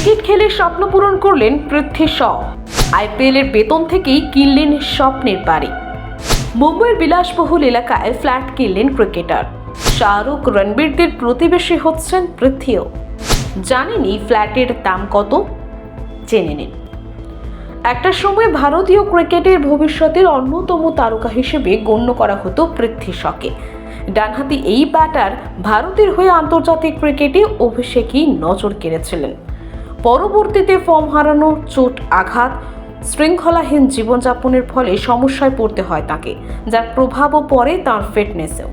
Cricket খেলে স্বপ্ন পূরণ করলেন পৃথ্বী শ। আইপিএলের বেতন থেকেই কিনলেন স্বপ্নের বাড়ি। মুম্বইয়ের বিলাসবহুল এলাকায় ফ্ল্যাট কিনলেন ক্রিকেটার। শাহরুখ রণবীরদের প্রতিবেশী হচ্ছেন পৃথ্বীও। জানেন এই ফ্ল্যাটের দাম কত? জেনে নিন। একটা সময় ভারতীয় ক্রিকেটের ভবিষ্যতের অন্যতম তারকা হিসেবে গণ্য করা হতো পৃথ্বী শকে। ডানহাতি এই ব্যাটার ভারতের হয়ে আন্তর্জাতিক ক্রিকেটে অভিষেকই নজর কেড়েছিলেন। পরবর্তীতে ফর্ম হারানো চোট, আঘাত, শৃঙ্খলাহীন জীবনযাপনের ফলে সমস্যায় পড়তে হয় তাকে, যার প্রভাবও পড়ে তার ফিটনেসেও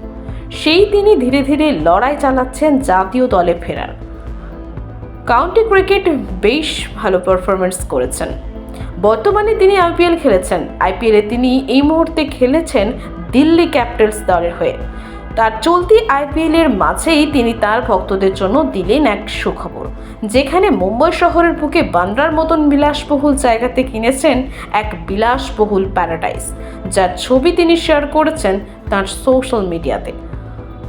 সেই তিনি ধীরে ধীরে লড়াই চালাচ্ছেন জাতীয় দলে ফেরার। কাউন্টি ক্রিকেট বেশ ভালো পারফরমেন্স করেছেন। বর্তমানে তিনি আইপিএল খেলেছেন। আইপিএলে তিনি এই মুহূর্তে খেলেছেন দিল্লি ক্যাপিটালস দলের হয়ে। তার চলতি আইপিএলের মাঝেই তিনি তার ভক্তদের জন্য দিলেন এক সুখবর, যেখানে মুম্বই শহরের বুকে বান্দ্রার মতন বিলাসবহুল জায়গাতে কিনেছেন এক বিলাসবহুল প্যারাডাইস যার ছবি তিনি শেয়ার করেছেন তার সোশ্যাল মিডিয়াতে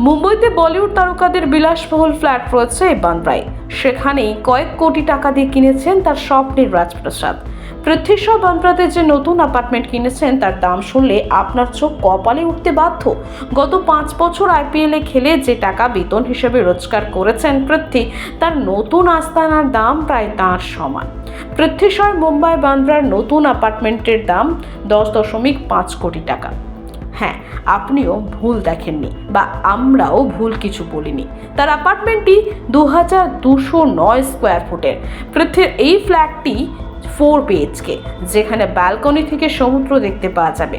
মুম্বইতে বলিউড তারকাদের বিলাসবহুল ফ্ল্যাট রয়েছে বান্দ্রায়, সেখানেই কয়েক কোটি টাকা দিয়ে কিনেছেন তার স্বপ্নের রাজপ্রাসাদ। পৃথ্বীশ্বর বান্দ্রাতে যে নতুন অ্যাপার্টমেন্ট কিনেছেন, তার দাম শুনলে আপনার চোখ কপালে উঠতে বাধ্য। গত পাঁচ বছর আইপিএলে খেলে যে টাকা বেতন হিসেবে রোজগার করেছেন পৃথ্বী, তার নতুন আস্তানার দাম প্রায় তাঁর সমান। পৃথ্বীশ্বর মুম্বাই, বান্দ্রার নতুন অ্যাপার্টমেন্টের দাম দশ দশমিক পাঁচ কোটি টাকা। হ্যাঁ আপনিও ভুল দেখেননি বা আমরাও ভুল কিছু বলিনি। তার অ্যাপার্টমেন্টটি দু হাজার দুশো নয় স্কোয়ার ফুটের পৃথ্বীর এই ফ্ল্যাটটি ফোর বিএইচকে যেখানে ব্যালকনি থেকে সমুদ্র দেখতে পাওয়া যাবে।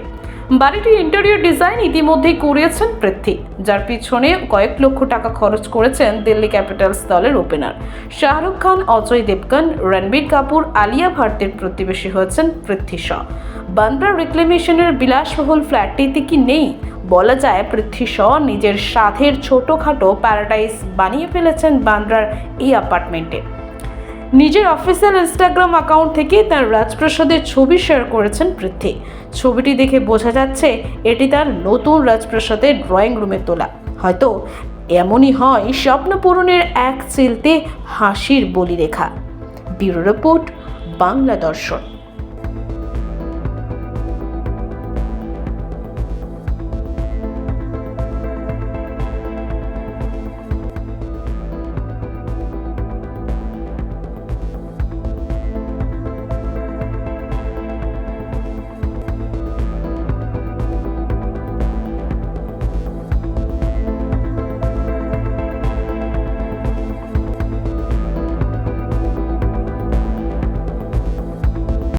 বাড়িটির ইন্টেরিয়র ডিজাইন ইতিমধ্যেই করিয়েছেন পৃথ্বী, যার পিছনে কয়েক লক্ষ টাকা খরচ করেছেন দিল্লি ক্যাপিটালস দলের ওপেনার শাহরুখ খান, অজয় দেবগন, রণবীর কাপুর, আলিয়া ভারতের প্রতিবেশী হয়েছেন পৃথ্বী শ। বান্দ্রা রিক্লেমেশনের বিলাসবহুল ফ্ল্যাটটিতে কি নেই? বলা যায় পৃথ্বী শ নিজের সাধের ছোটোখাটো প্যারাডাইস বানিয়ে ফেলেছেন বান্দ্রার এই অ্যাপার্টমেন্টে নিজের অফিসিয়াল ইনস্টাগ্রাম অ্যাকাউন্ট থেকে তার রাজপ্রাসাদের ছবি শেয়ার করেছেন পৃথ্বী। ছবিটি দেখে বোঝা যাচ্ছে এটি তার নতুন রাজপ্রাসাদের ড্রয়িং রুমে তোলা। হয়তো এমনই হয় স্বপ্ন পূরণের এক চিলতে হাসির বলিরেখা। ব্যুরো রিপোর্ট, বাংলা দর্শন।